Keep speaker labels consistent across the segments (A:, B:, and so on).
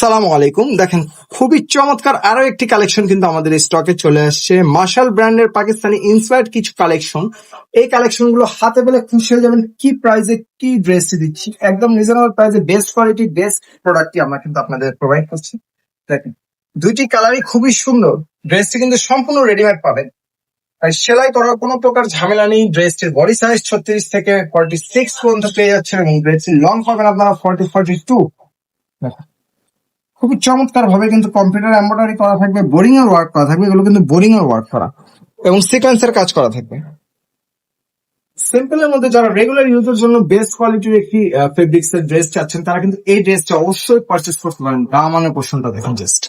A: সালাম আলাইকুম। দেখেন, খুবই চমৎকার আরও একটি কালেকশন কিন্তু আমাদের স্টকে চলে আসছে। মার্শাল ব্র্যান্ডের পাকিস্তানি ইন্সপায়ার্ড কিছু কালেকশন এই কালেকশনগুলো হাতে পেলে খুশি হয়ে যাবেন কি প্রাইসে কি ড্রেস দিচ্ছি। একদম রিজনেবল প্রাইসে বেস্ট কোয়ালিটি বেস্ট প্রোডাক্টটি আমরা কিন্তু আপনাদের প্রোভাইড করছি। দেখেন, দুইটি কালারই খুবই সুন্দর। ড্রেসটি কিন্তু সম্পূর্ণ রেডিমেড পাবেন। সেলাই করার কোনো প্রকার ঝামেলা নেই। ড্রেসটির বডি সাইজ ছত্রিশ থেকে ফর্টি সিক্স পর্যন্ত পেয়ে যাচ্ছেন এবং ড্রেসটির লং পাবেন আপনারা ফর্টি ফর্টি টু খুবই চমৎকার ভাবে কিন্তু কম্পিউটার এম্ব্রয়ডারি করা থাকবে বোরিং এর ওয়ার্ক করা থাকবে, এগুলো কিন্তু বোরিং এর ওয়ার্ক করা এবং সিকোয়েন্সের কাজ করা থাকবে। সিম্পল এর মধ্যে যারা রেগুলার ইউজের জন্য বেস্ট কোয়ালিটির একটি ফেব্রিক্স এর ড্রেস চাচ্ছেন, তারা কিন্তু এই ড্রেসটা অবশ্যই পারচেস করতে পারেন। দাম মানে পোষণটা দেখুন জাস্ট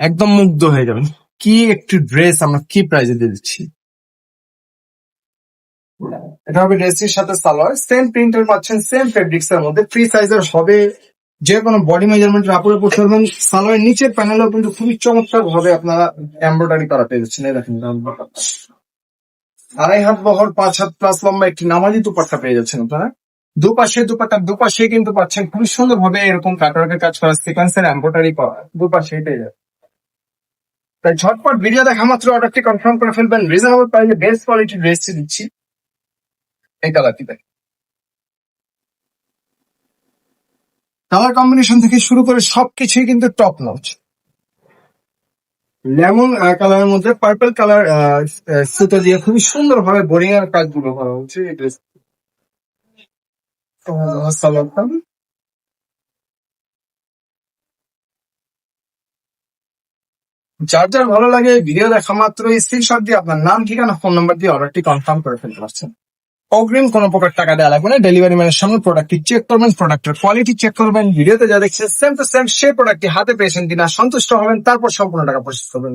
A: একদম মুগ্ধ হয়ে যাবেন। কি একটি ড্রেস আমরা কি প্রাইজে দিয়ে দিচ্ছি? এটা হবে ড্রেসটির সাথে সালোয়ার। সেম প্রিন্টার পাচ্ছেন সেম ফেব্রিক্স এর মধ্যে। ফ্রি সাইজের হবে যে কোনো বডি মেজারমেন্টের আপুরে পড়তে পারবেন সালোয়ারের নিচের প্যানেলেও কিন্তু খুবই চমৎকার ভাবে আপনারা এমব্রয়ডারি করা পেয়ে যাচ্ছেন দেখেন আড়াই হাত বহর, পাঁচ হাত প্লাস লম্বা একটি নামাজি দুপাট্টা পেয়ে যাচ্ছেন আপনারা। দুপাশে দুপাট্টার দুপাশে কিন্তু পাচ্ছেন খুবই সুন্দর ভাবে এরকম কাটারকের কাজ করা সিকোয়েন্সের এমব্রয়ডারি করা দুপাশে পেয়ে যাবে তাই ঝটপট ভিডিও দেখা মাত্র অর্ডারটি কনফার্ম করে ফেলবেন। রিজনেবল প্রাইসে বেস্ট কোয়ালিটির ড্রেসটি দিচ্ছি। এই কালারটি দেখ কালার কম্বিনেশন থেকে শুরু করে সবকিছুই কিন্তু টপ নচ লেমন কালারের মধ্যে পার্পল কালার সুতো দিয়ে খুবই সুন্দর ভাবে বোরিং এর কাজগুলো করা হচ্ছে এই ড্রেস যার যার ভালো লাগে ভিডিও দেখা মাত্র স্ক্রিনশট দিয়ে আপনার নাম, ঠিকানা ফোন নাম্বার দিয়ে অর্ডারটি কনফার্ম করে ফেলতে পারছেন। অগ্রিম কোনো প্রকার টাকা দেওয়া লাগবে না। ডেলিভারি ম্যানের সামনে প্রোডাক্টটি চেক করবেন প্রোডাক্টের কোয়ালিটি চেক করবেন, ভিডিওতে যা দেখছেন সেম টু সেম সেই প্রোডাক্টটি হাতে পেয়েছেন কিনা, সন্তুষ্ট হবেন, তারপর সম্পূর্ণ টাকা প্রসেস করবেন।